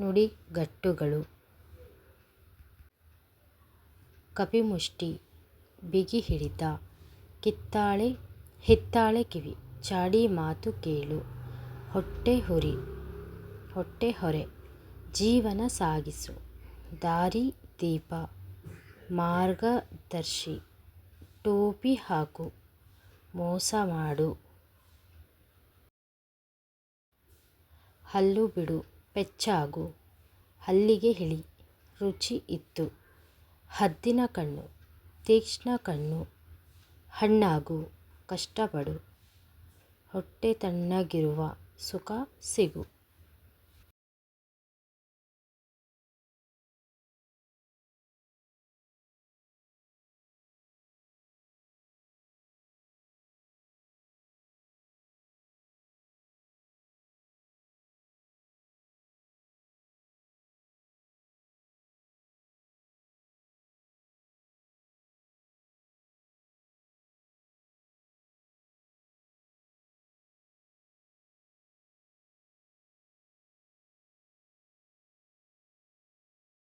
ನುಡಿಗಟ್ಟುಗಳು ಕಪಿಮುಷ್ಟಿ, ಬಿಗಿ ಹಿಡಿತ, ಕಿತ್ತಾಳೆ, ಹಿತ್ತಾಳೆ ಕಿವಿ, ಚಾಡಿ ಮಾತು ಕೇಳು, ಹೊಟ್ಟೆ ಹುರಿ, ಹೊಟ್ಟೆ ಹೊರೆ, ಜೀವನ ಸಾಗಿಸು, ದಾರಿ ದೀಪ, ಮಾರ್ಗದರ್ಶಿ, ಟೋಪಿ ಹಾಕು, ಮೋಸ ಮಾಡು. ಹಲ್ಲು ಬಿಡು. ಪೆಚ್ಚಾಗು ಹಲ್ಲಿಗೆ ಹಿಳಿ ರುಚಿ ಇತ್ತು. ಹದ್ದಿನ ಕಣ್ಣು. ತೀಕ್ಷ್ಣ ಕಣ್ಣು. ಹಣ್ಣಾಗು. ಕಷ್ಟಪಡು. ಹೊಟ್ಟೆ ತಣ್ಣಗಿರುವ ಸುಖ ಸಿಗು.